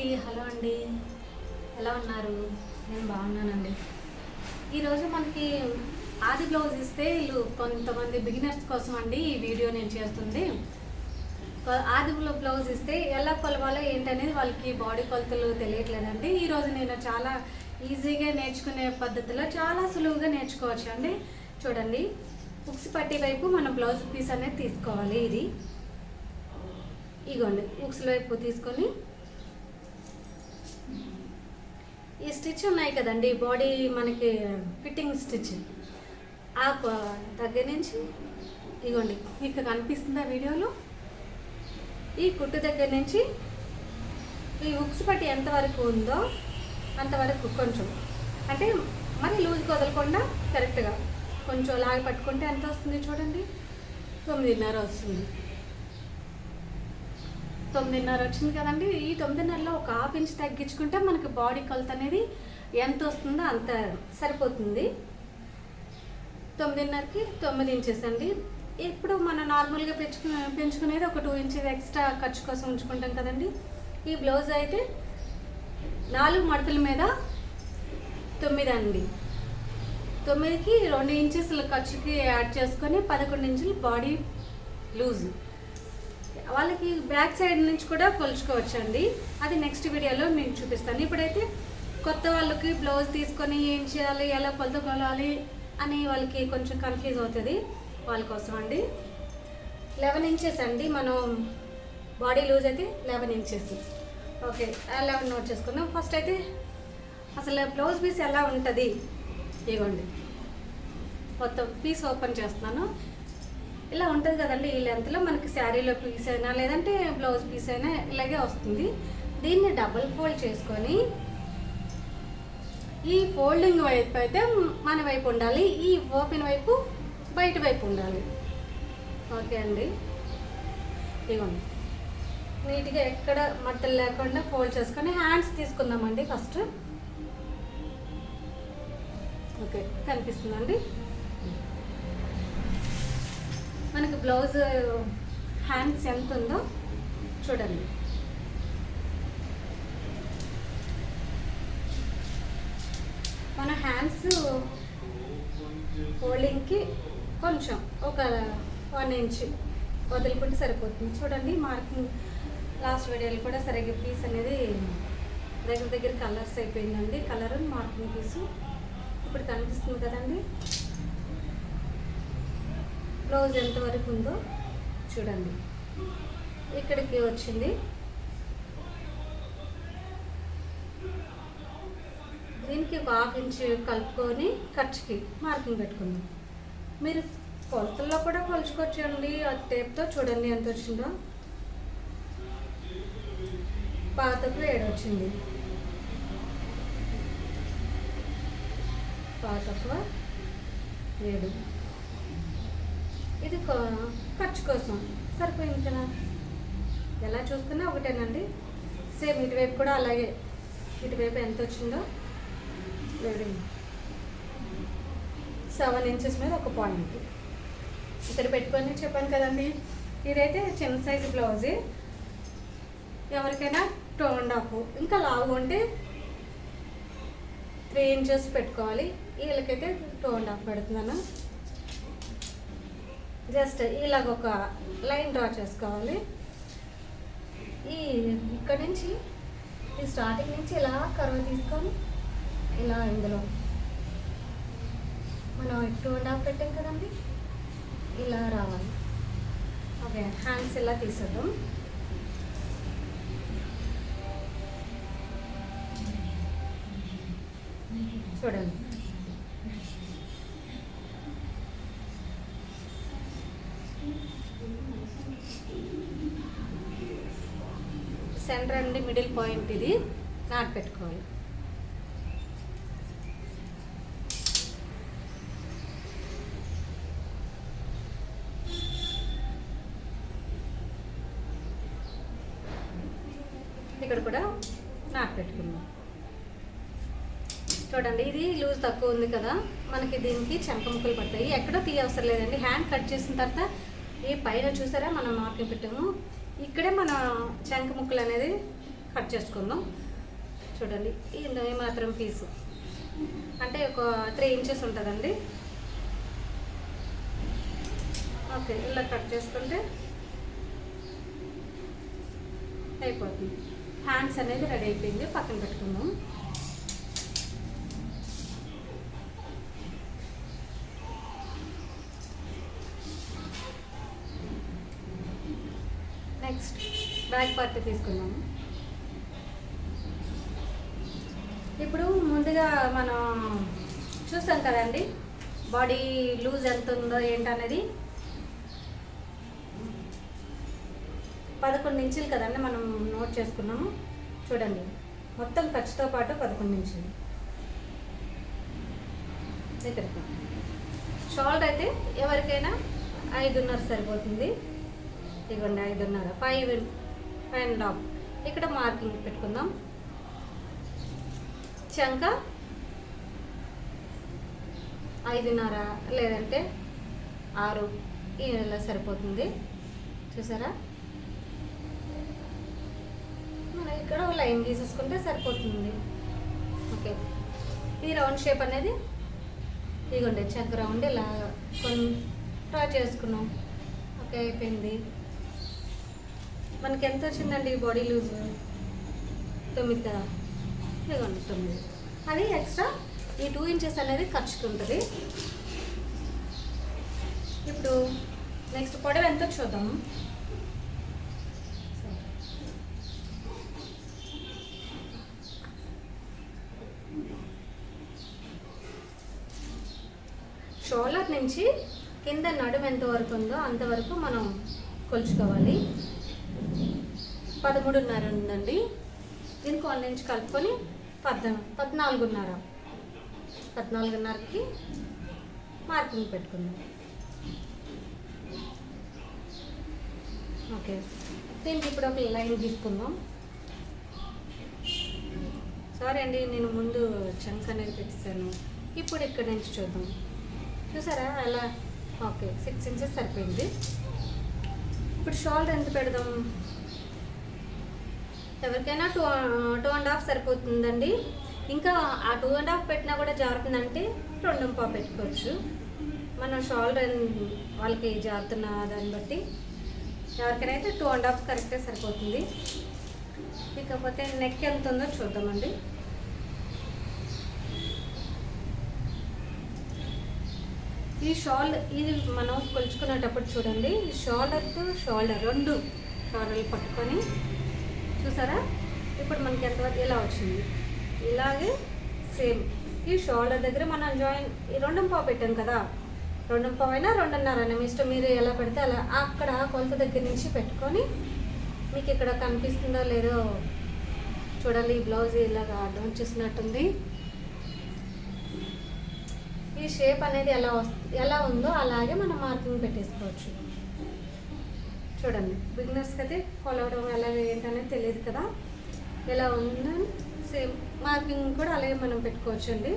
అండి హలో అండి. ఎలా ఉన్నారు? నేను బాగున్నానండి. ఈరోజు మనకి ఆది బ్లౌజ్ ఇస్తే వీళ్ళు కొంతమంది బిగినర్స్ కోసం అండి ఈ వీడియో నేను చేస్తుంది. ఆది బ్లౌజ్ ఇస్తే ఎలా కొలవాలో ఏంటనేది వాళ్ళకి బాడీ కొలతలు తెలియట్లేదండి. ఈరోజు నేను చాలా ఈజీగా నేర్చుకునే పద్ధతిలో చాలా సులువుగా నేర్చుకోవచ్చు అండి. చూడండి. ఉక్స్ పట్టి వైపు మన బ్లౌజ్ పీస్ అనేది తీసుకోవాలి ఇది. ఇగోండి. ఉక్స్ వైపు తీసుకొని ఈ స్టిచ్ ఉన్నాయి కదండి బాడీ మనకి ఫిట్టింగ్ స్టిచ్. ఆ దగ్గర నుంచి ఇగోండి మీకు కనిపిస్తుందా వీడియోలో ఈ కుట్టు దగ్గర నుంచి ఈ ఉక్స్ పట్టి ఎంతవరకు ఉందో అంతవరకు కొంచెం. అంటే మరి లూజ్ వదలకుండా కరెక్ట్గా కొంచెం లాగి పట్టుకుంటే ఎంత వస్తుంది చూడండి? తొమ్మిదిన్నర వస్తుంది. తొమ్మిదిన్నర వచ్చింది కదండి. ఈ తొమ్మిదిన్నరలో ఒక హాఫ్ ఇంచ్ తగ్గించుకుంటే మనకి బాడీ కొలత అనేది ఎంత వస్తుందో అంత సరిపోతుంది. తొమ్మిదిన్నరకి తొమ్మిది ఇంచెస్ అండి. ఇప్పుడు మనం నార్మల్గా పెంచుకు పెంచుకునేది ఒక టూ ఇంచెస్ ఎక్స్ట్రా ఖర్చు కోసం ఉంచుకుంటాం కదండి. ఈ బ్లౌజ్ అయితే నాలుగు మడతల మీద తొమ్మిది అండి. తొమ్మిదికి రెండు ఇంచెస్ ఖర్చుకి యాడ్ చేసుకొని పదకొండు ఇంచులు బాడీ లూజ్ వాళ్ళకి బ్యాక్ సైడ్ నుంచి కూడా కొలుచుకోవచ్చు అండి అది నెక్స్ట్ వీడియోలో నేను చూపిస్తాను. ఇప్పుడైతే కొత్త వాళ్ళకి బ్లౌజ్ తీసుకొని ఏం చేయాలి ఎలా కొలత కొలాలి అని వాళ్ళకి కొంచెం కన్ఫ్యూజ్ అవుతుంది వాళ్ళ కోసం అండి. లెవెన్ ఇంచెస్ అండి. మనం బాడీ లూజ్ అయితే eleven inches okay eleven note చేసుకుందాం. ఫస్ట్ అయితే అసలు బ్లౌజ్ పీస్ ఎలా ఉంటుంది? ఇవ్వండి మొత్తం పీస్ ఓపెన్ చేస్తున్నాను. ఇలా ఉంటుంది కదండి ఈ లెంత్లో మనకి శారీలో పీస్ అయినా లేదంటే బ్లౌజ్ పీస్ అయినా ఇలాగే వస్తుంది. దీన్ని డబుల్ ఫోల్డ్ చేసుకొని ఈ ఫోల్డింగ్ వైపు అయితే మన వైపు ఉండాలి ఈ ఓపెన్ వైపు బయట వైపు ఉండాలి. ఓకే అండి. ఇవ్వండి నీట్గా ఎక్కడ మట్టలు లేకుండా ఫోల్డ్ చేసుకొని హ్యాండ్స్ తీసుకుందామండి ఫస్ట్ ఓకే కనిపిస్తుందండి? మనకు బ్లౌజ్ హ్యాండ్స్ ఎంత ఉందో చూడండి. మన హ్యాండ్స్ హోల్డింగ్కి కొంచెం ఒక వన్ ఇంచ్ వదులుకుంటే సరిపోతుంది. చూడండి మార్కింగ్ లాస్ట్ వీడియోలో కూడా సరిగ్గా పీస్ అనేది దగ్గర దగ్గర కలర్స్ అయిపోయిందండి. కలర్ మార్కింగ్ పీసు ఇప్పుడు కనిపిస్తుంది కదండి. బ్లౌజ్ ఎంతవరకు ఉందో చూడండి. ఇక్కడికి వచ్చింది. దీనికి ఒక హాఫ్ ఇంచ్ కలుపుకొని ఖర్చుకి మార్కింగ్ పెట్టుకుందాం. మీరు కొలతల్లో కూడా కొలుచుకోవచ్చండి. ఆ టేప్తో చూడండి ఎంత వచ్చిందో. పాతకు ఏడు వచ్చింది పాతకు ఏడు. ఖర్చు కోసం. సరిపోయింది కదా? ఎలా చూస్తున్నా ఒకటేనండి. సేమ్ ఇటువైపు కూడా అలాగే. ఇటువైపు ఎంత వచ్చిందో సెవెన్ ఇంచెస్ మీద ఒక పాయింట్ ఇక్కడ పెట్టుకొని చెప్పాను కదండి. ఇదైతే చిన్న సైజు బ్లౌజే ఎవరికైనా టూ అండ్ హాఫ్ ఇంకా లావు ఉంటే త్రీ ఇంచెస్ పెట్టుకోవాలి. వీళ్ళకైతే టూ అండ్ హాఫ్ పెడుతున్నాను. జస్ట్ ఇలాగ ఒక లైన్ డ్రా చేసుకోవాలి. ఈ ఇక్కడ నుంచి ఈ స్టార్టింగ్ నుంచి ఇలా కరువు తీసుకొని ఇలా ఇందులో మనం టూ అండ్ హాఫ్ పెట్టాం కదండి? ఇలా రావాలి. ఓకే హ్యాండ్స్ ఇలా తీసేద్దాం. చూడండి. సెంటర్ అండి మిడిల్ పాయింట్ ఇది. నాట్ పెట్టుకోవాలి. ఇక్కడ కూడా నాట్ పెట్టుకుందాం. చూడండి ఇది లూజ్ తక్కువ ఉంది కదా. మనకి దీనికి చెంక ముక్కలు పడతాయి. ఎక్కడో తీయవసరం లేదండి. హ్యాండ్ కట్ చేసిన తర్వాత ఈ పైన చూసారా? మనం మార్కింగ్ పెట్టాము. ఇక్కడే మన చెంక ముక్కలు అనేది కట్ చేసుకుందాం. చూడండి ఇది మాత్రం పీసు. అంటే ఒక త్రీ ఇంచెస్ ఉంటుందండి. ఓకే ఇలా కట్ చేసుకుంటే అయిపోతుంది. హ్యాండ్స్ అనేది రెడీ అయిపోయింది పక్కన పెట్టుకుందాం. తీసుకున్నాము ఇప్పుడు ముందుగా మనం చూస్తాం కదండి బాడీ లూజ్ ఎంత ఉందో ఏంటనేది. పదకొండు ఇంచులు కదండి మనం నోట్ చేసుకున్నాము. చూడండి మొత్తం ఖర్చుతో పాటు పదకొండు ఇంచులు. ఇక్కడికి షాల్ట్ అయితే ఎవరికైనా ఐదున్నర సరిపోతుంది. ఇదిగోండి ఐదున్నర. ఫైవ్ అండ్ హాఫ్ ఇక్కడ మార్కింగ్ పెట్టుకుందాం. చంక ఐదున్నర లేదంటే ఆరు ఈ నెల సరిపోతుంది. చూసారా? మనం ఇక్కడ లైన్ గీసేసుకుంటే సరిపోతుంది. ఓకే. ఈ రౌండ్ షేప్ అనేది. ఇదిగోండి చంక రౌండ్ ఇలా కొన్ని డ్రా చేసుకున్నాం. ఓకే అయిపోయింది. మనకి ఎంత వచ్చిందండి బాడీ లూజ్ తొమ్మిది కదా? ఇదిగోండి తొమ్మిది. అది ఎక్స్ట్రా ఈ టూ ఇంచెస్ అనేది ఖర్చుకుంటుంది. ఇప్పుడు నెక్స్ట్ పొడవు ఎంత చూద్దాం షోల్డర్ నుంచి కింద నడుము ఎంత వరకు ఉందో అంతవరకు మనం కొలుచుకోవాలి. పదమూడున్నర ఉందండి. దీనికి వన్ నుంచి కలుపుకొని పద్నా పద్నాలుగున్నర. పద్నాలుగున్నరకి మార్కింగ్ పెట్టుకుందాం. ఓకే. దీనికి ఇప్పుడు ఒక లైన్ తీసుకుందాం. సారీ అండి నేను ముందు చంక్ అనేది పెట్టేశాను. ఇప్పుడు ఇక్కడ నుంచి చూద్దాం. చూసారా? అలా. ఓకే. సిక్స్ ఇంచెస్ సరిపోయింది. ఇప్పుడు షోల్డర్ ఎంత పెడదాం? ఎవరికైనా టూ టూ అండ్ హాఫ్ సరిపోతుందండి. ఇంకా ఆ టూ అండ్ హాఫ్ పెట్టినా కూడా జారుతుందంటే రెండు పావు పెట్టుకోవచ్చు. మన షోల్డర్ వాళ్ళకి జారుతున్న దాన్ని బట్టి ఎవరికైనా అయితే టూ అండ్ హాఫ్ కరెక్ట్గా సరిపోతుంది. ఇకపోతే నెక్ ఎంత ఉందో చూద్దామండి. ఈ షాల్ ఇది మనం కొలుచుకునేటప్పుడు చూడండి షోల్డర్ టు షోల్డర్ రెండు షోల్డర్లు పట్టుకొని చూసారా? ఇప్పుడు మనకి ఎంతవరకు ఇలా వచ్చింది? ఇలాగే సేమ్. ఈ షోల్డర్ దగ్గర మనం జాయిన్ ఈ రెండు పావు పెట్టాం కదా? రెండు పావు అయినా రెండున్నర అయినా మీ ఇష్టం. మీరు ఎలా పెడితే అలా అక్కడ కొలత దగ్గర నుంచి పెట్టుకొని మీకు ఇక్కడ కనిపిస్తుందో లేదో చూడాలి ఈ బ్లౌజ్ ఇలాగా అడ్డం వచ్చేసినట్టుంది ఈ షేప్ అనేది ఎలా వస్తుంది ఎలా ఉందో అలాగే మనం మార్కింగ్ పెట్టేసుకోవచ్చు. చూడండి. బిగినర్స్కి అయితే కొలవడం ఎలా ఏంటనేది తెలియదు కదా. ఎలా ఉందని సేమ్ మార్కింగ్ కూడా అలాగే మనం పెట్టుకోవచ్చు అండి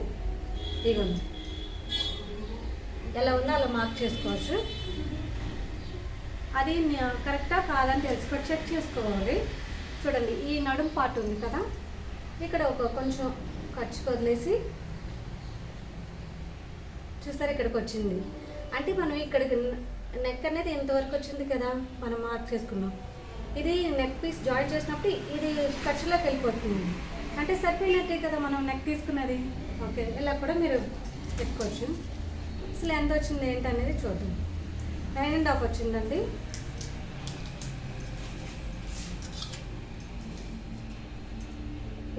ఇదిగోండి. ఎలా ఉందో అలా మార్క్ చేసుకోవచ్చు. అది కరెక్టా కాదని తెలుసుకొని చెక్ చేసుకోవాలి. చూడండి ఈ నడుం పార్ట్ ఉంది కదా. ఇక్కడ ఒక కొంచెం ఖర్చు వదిలేసి చూసారు ఇక్కడికి వచ్చింది. అంటే మనం ఇక్కడికి నెక్ అనేది ఎంతవరకు వచ్చింది కదా? మనం మార్క్ చేసుకున్నాం. ఇది నెక్ పీస్ జాయిన్ చేసినప్పుడు ఇది ఖర్చులోకి వెళ్ళిపోతుంది. అంటే సరిపోయినట్టే కదా మనం నెక్ తీసుకున్నది. ఓకే ఇలా కూడా మీరు పెట్టుకోవచ్చు. అసలు ఎంత వచ్చింది ఏంటనేది చూద్దాం. నైన్ అండ్ హాఫ్ వచ్చిందండి.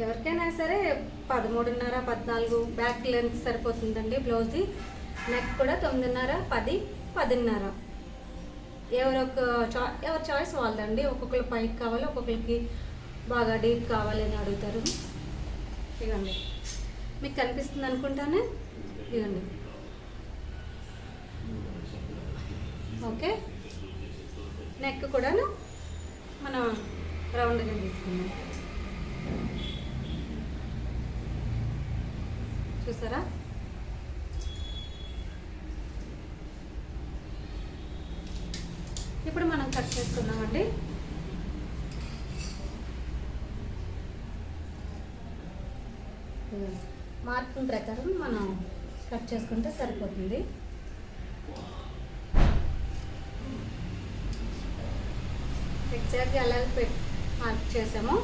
ఎవరికైనా సరే పదమూడున్నర పద్నాలుగు బ్యాక్ లెంత్ సరిపోతుందండి. బ్లౌజ్ది నెక్ కూడా తొమ్మిదిన్నర పది పదిన్నర. ఎవరొక చా ఎవరి చాయిస్ వాళ్ళదండి ఒక్కొక్కరు పైకి కావాలి ఒక్కొక్కరికి బాగా డీప్ కావాలి అని అడుగుతారు. ఇవ్వండి మీకు కనిపిస్తుంది అనుకుంటానే? ఇవ్వండి ఓకే. నెక్ కూడాను మనం రౌండ్గా తీసుకుందాం. చూసారా? ఇప్పుడు మనం కట్ చేసుకుందామండి. మార్కింగ్ ప్రకారం మనం కట్ చేసుకుంటే సరిపోతుంది. ఎగ్జాక్ట్గా అలాగే పెట్ మార్క్ చేసాము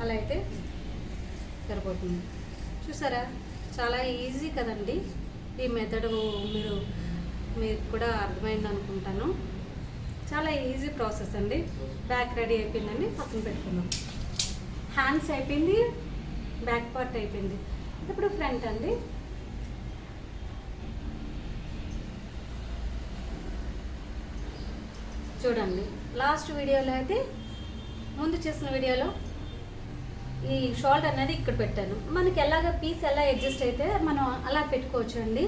అలా అయితే సరిపోతుంది. చూసారా? చాలా ఈజీ కదండి ఈ మెథడ్ మీరు మీకు కూడా అర్థమైంది అనుకుంటాను. చాలా ఈజీ ప్రాసెస్ అండి. బ్యాక్ రెడీ అయిపోయిందండి. పక్కన పెట్టుకుందాం. హ్యాండ్స్ అయిపోయింది. బ్యాక్ పార్ట్ అయిపోయింది. ఇప్పుడు ఫ్రంట్ అండి. చూడండి. లాస్ట్ వీడియోలో అయితే ముందు చేసిన వీడియోలో ఈ షోల్డర్ అనేది ఇక్కడ పెట్టాను. మనకి ఎలాగ పీస్ ఎలా అడ్జస్ట్ అయితే మనం అలా పెట్టుకోవచ్చు అండి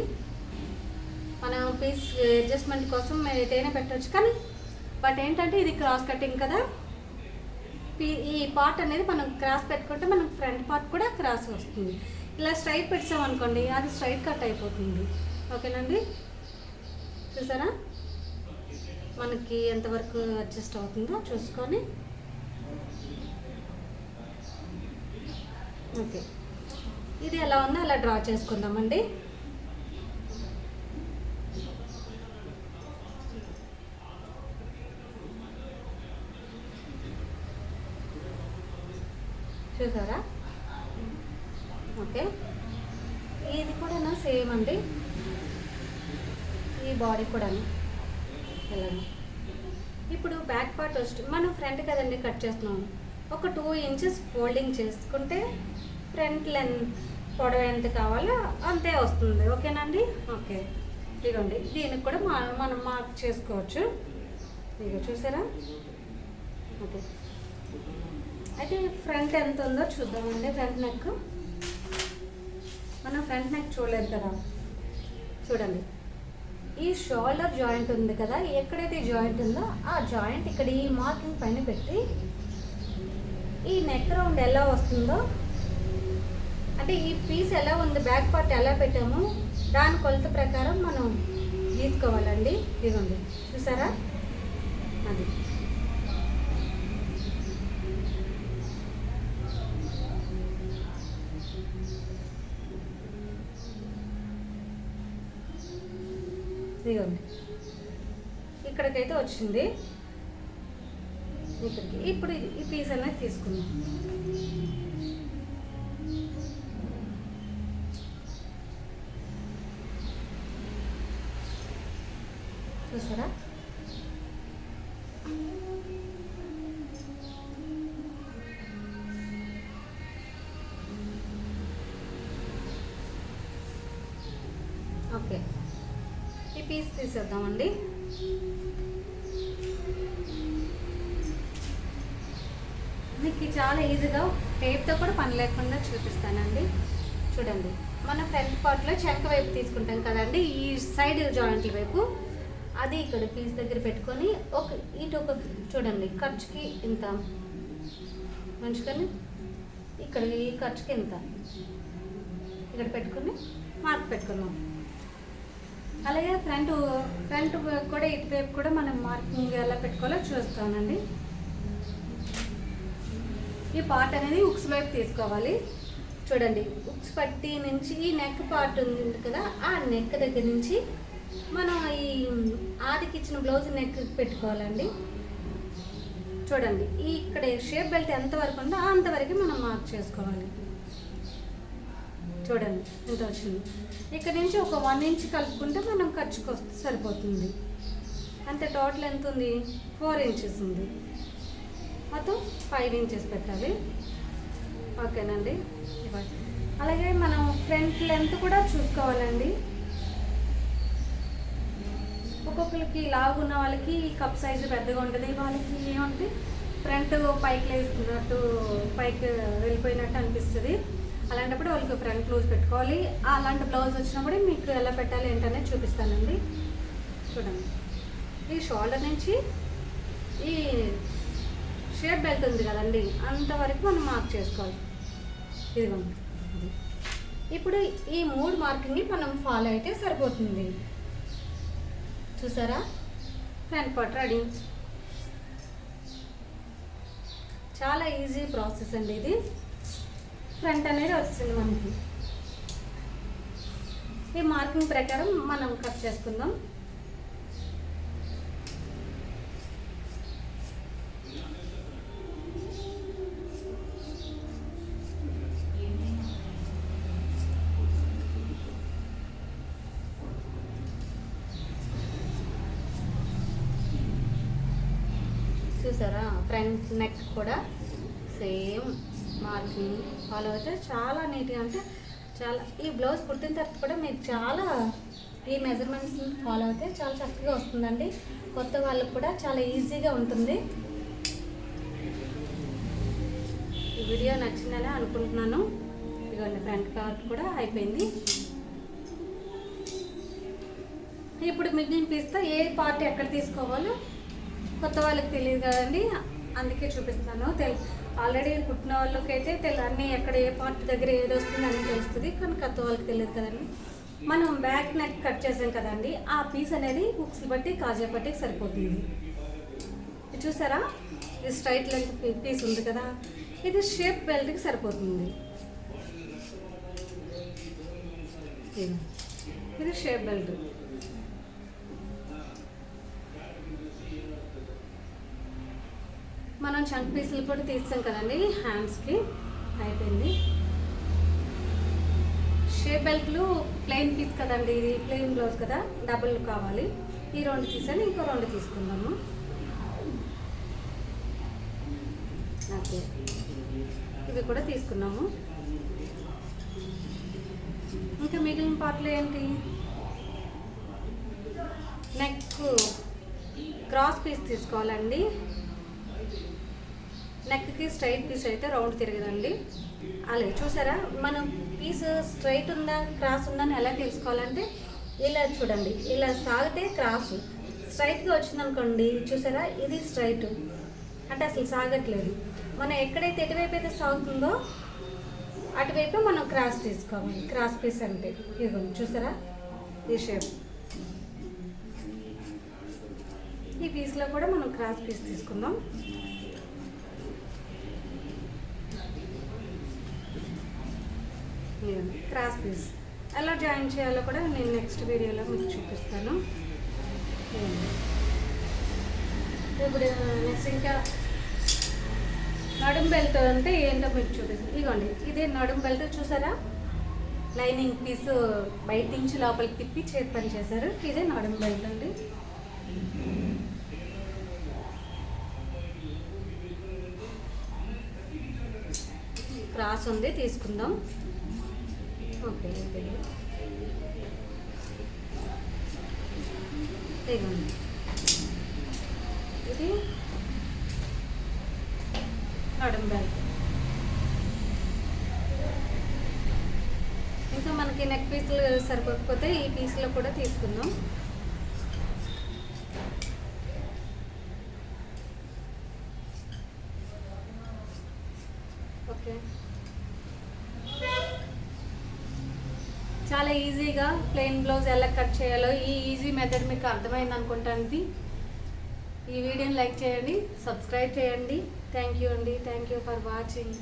మనం పీస్ అడ్జస్ట్మెంట్ కోసం ఎటైనా పెట్టవచ్చు కానీ బట్ ఏంటంటే ఇది క్రాస్ కటింగ్ కదా. ఈ పార్ట్ అనేది మనం క్రాస్ పెట్టుకుంటే మనం ఫ్రంట్ పార్ట్ కూడా క్రాస్ వస్తుంది. ఇలా స్ట్రైట్ పెట్టామనుకోండి అది స్ట్రైట్ కట్ అయిపోతుంది. ఓకేనండి? చూసారా? మనకి ఎంతవరకు అడ్జస్ట్ అవుతుందో చూసుకొని. ఓకే. ఇది ఎలా ఉందో అలా డ్రా చేసుకుందామండి. చూసారా? ఓకే. ఇది కూడా సేమ్ అండి. ఈ బాడీ కూడా ఎలాగో ఇప్పుడు బ్యాక్ పార్ట్ వచ్చి మనం ఫ్రంట్ కదండి కట్ చేస్తున్నాం. ఒక టూ ఇంచెస్ ఫోల్డింగ్ చేసుకుంటే ఫ్రంట్ లెంత్ పొడవ ఎంత కావాలో అంతే వస్తుంది. ఓకేనండి? ఓకే. ఇదిగోండి. దీనికి కూడా మా మనం మార్క్ చేసుకోవచ్చు. ఇక చూసారా? ఓకే. అయితే ఫ్రంట్ ఎంత ఉందో చూద్దామండి ఫ్రంట్ నెక్ మనం ఫ్రంట్ నెక్ చూడలేదు కదా. చూడండి. ఈ షోల్డర్ జాయింట్ ఉంది కదా ఎక్కడైతే జాయింట్ ఉందో ఆ జాయింట్ ఇక్కడ ఈ మార్కింగ్ పైన పెట్టి ఈ నెక్ రౌండ్ ఎలా వస్తుందో అంటే ఈ పీస్ ఎలా ఉంది బ్యాక్ పార్ట్ ఎలా పెట్టామో దాని కొలత ప్రకారం మనం గీసుకోవాలండి. ఇదిగోండి. చూసారా? అది ఇదిగోండి ఇక్కడికైతే వచ్చింది. ఇక్కడికి. ఇప్పుడు ఈ పీస్ అనేది తీసుకుందాం. చూసారా? ఓకే. ఈ పీస్ తీసేద్దామండి మీకు చాలా ఈజీగా టేప్తో కూడా పని లేకుండా చూపిస్తానండి. చూడండి. మనం ఫ్రంట్ పార్ట్లో చెంక వైపు తీసుకుంటాం కదండి. ఈ సైడ్ జాయింట్ల వైపు. అది ఇక్కడ పీస్ దగ్గర పెట్టుకొని ఒక ఇటు ఒక చూడండి ఖర్చుకి ఇంత. మంచుకొని ఇక్కడ ఈ ఖర్చుకి ఇంత. ఇక్కడ పెట్టుకొని మార్క్ పెట్టుకున్నాం అలాగే ఫ్రంట్ ఫ్రంట్ కూడా ఇటువైపు కూడా మనం మార్కింగ్ ఎలా పెట్టుకోవాలో చూస్తానండి. ఈ పార్ట్ అనేది ఉక్స్ వైపు తీసుకోవాలి. చూడండి ఉక్స్ పట్టి నుంచి ఈ నెక్ పార్ట్ ఉంది కదా ఆ నెక్ దగ్గర నుంచి మనం ఈ ఆదికి ఇచ్చిన బ్లౌజ్ నెక్ పెట్టుకోవాలండి. చూడండి ఈ ఇక్కడ షేప్ బెల్ట్ ఎంతవరకు ఉందో అంతవరకు మనం మార్క్ చేసుకోవాలి. చూడండి ఎంత వచ్చింది? ఇక్కడ నుంచి ఒక వన్ ఇంచ్ కలుపుకుంటే మనం ఖర్చుకు వస్తే సరిపోతుంది. అంటే టోటల్ ఎంత ఉంది? ఫోర్ ఇంచెస్ ఉంది. మొత్తం ఫైవ్ ఇంచెస్ పెట్టాలి. ఓకేనండి. ఇవ్వండి. అలాగే మనం ఫ్రంట్ లెంత్ కూడా చూసుకోవాలండి. ఒక్కొక్కరికి లావు ఉన్న వాళ్ళకి కప్ సైజు పెద్దగా ఉంటుంది. వాళ్ళకి ఏమంటే ఫ్రంట్ పైకి లేస్తున్నట్టు పైకి వెళ్ళిపోయినట్టు అనిపిస్తుంది. అలాంటప్పుడు వాళ్ళకి ఫ్రంట్ క్లోజ్ పెట్టుకోవాలి. అలాంటి బ్లౌజ్ వచ్చినప్పుడు మీకు ఎలా పెట్టాలి ఏంటనేది చూపిస్తానండి. చూడండి. ఈ షోల్డర్ నుంచి ఈ షేప్ బెల్ట్ ఉంది కదండి అంతవరకు మనం మార్క్ చేసుకోవాలి. ఇదిగోండి ఇది. ఇప్పుడు ఈ మూడు మార్కింగ్ని మనం ఫాలో అయితే సరిపోతుంది. చూసారా? Front part ready. చాలా ఈజీ ప్రాసెస్ అండి ఇది. ఫ్రంట్ అనేది వస్తుంది మనకి. ఈ మార్కింగ్ ప్రకారం మనం కట్ చేసుకుందాం. చూసారా? ఫ్రంట్ నెక్ కూడా సేమ్ మార్కింగ్. ఫాలో అయితే చాలా నీట్గా అంటే చాలా ఈ బ్లౌజ్ కుట్టిన తర్వాత కూడా మీకు చాలా ఈ మెజర్మెంట్స్ ఫాలో అయితే చాలా చక్కగా వస్తుందండి. కొత్త వాళ్ళకు కూడా చాలా ఈజీగా ఉంటుంది. ఈ వీడియో నచ్చిందని అనుకుంటున్నాను. ఇదిగోండి ఫ్రంట్ పార్ట్ కూడా అయిపోయింది. ఇప్పుడు మిగిలిన పీస్తో ఏ పార్ట్ ఎక్కడ తీసుకోవాలో కొత్త వాళ్ళకి తెలియదు కదండి. అందుకే చూపిస్తున్నాను. తెలు ఆల్రెడీ పుట్టిన వాళ్ళకి అయితే తెలు అన్నీ ఎక్కడ ఏ పార్ట్ దగ్గర ఏది వస్తుంది అని తెలుస్తుంది. కానీ కొత్త వాళ్ళకి తెలియదు కదండి. మనం బ్యాక్ నెక్ కట్ చేసాం కదండి. ఆ పీస్ అనేది హుక్స్ బట్టి కాజా బట్టి సరిపోతుంది. చూసారా? ఇది స్ట్రైట్ లెంత్ పీస్ ఉంది కదా. ఇది షేప్ బెల్ట్కి సరిపోతుంది. ఇది. ఇది షేప్ బెల్ట్ మనం చంక్ పీసులు కూడా తీస్తాం కదండి హ్యాండ్స్కి అయిపోయింది. షేప్ బెల్ట్లు ప్లెయిన్ పీస్ కదండి ఇది ప్లెయిన్ బ్లౌజ్ కదా డబుల్ కావాలి. ఈ రెండు తీసాను ఇంకో రెండు తీసుకుందాము. ఓకే. ఇవి కూడా తీసుకున్నాము. ఇంకా మిగిలిన పార్ట్లు ఏంటి? నెక్ క్రాస్ పీస్ తీసుకోవాలండి. నెక్కి స్ట్రైట్ పీస్ అయితే రౌండ్ తిరగదండి. అలాగే చూసారా? మనం పీస్ స్ట్రైట్ ఉందా క్రాస్ ఉందా అని ఎలా తెలుసుకోవాలంటే ఇలా చూడండి. ఇలా సాగితే క్రాస్ స్ట్రైట్గా వచ్చిందనుకోండి చూసారా? ఇది స్ట్రైట్ అంటే అసలు సాగట్లేదు. మనం ఎక్కడైతే ఎటువైపు అయితే సాగుతుందో అటువైపు మనం క్రాస్ తీసుకోవాలి. క్రాస్ పీస్ అంటే. ఇదిగోండి చూసారా? ఈ షేప్ ఈ పీస్లో కూడా మనం క్రాస్ పీస్ తీసుకుందాం. క్రాస్ పీస్ ఎలా జాయిన్ చేయాలో కూడా నేను నెక్స్ట్ వీడియోలో మీకు చూపిస్తాను. ఇప్పుడు నెక్స్ట్ ఇంకా నడుం బెల్ట్ అంటే ఏంటో మీకు చూపిస్తాను. ఇదిగోండి ఇదే నడుం బెల్ట్ చూసారా? లైనింగ్ పీస్ బయట నుంచి లోపలికి తిప్పి చేతి పని చేశారు. ఇదే నడుం బెల్ట్ అండి. క్రాస్ ఉంది తీసుకుందాం. Okay okay. ఇదిగోండి ఇది నడుం బ్యాగ్. ఇంకా మనకి నెక్ పీసులు సరిపోకపోతే ఈ పీసులో కూడా తీసుకుందాం ఓకే చాలా ఈజీగా ప్లెయిన్ బ్లౌజ్ ఎలా కట్ చేయాలో ఈ ఈజీ మెథడ్ మీకు అర్థమైంది అనుకుంటానికి ఈ వీడియోని లైక్ చేయండి సబ్స్క్రైబ్ చేయండి. థ్యాంక్ యూ అండి. Thank you for watching.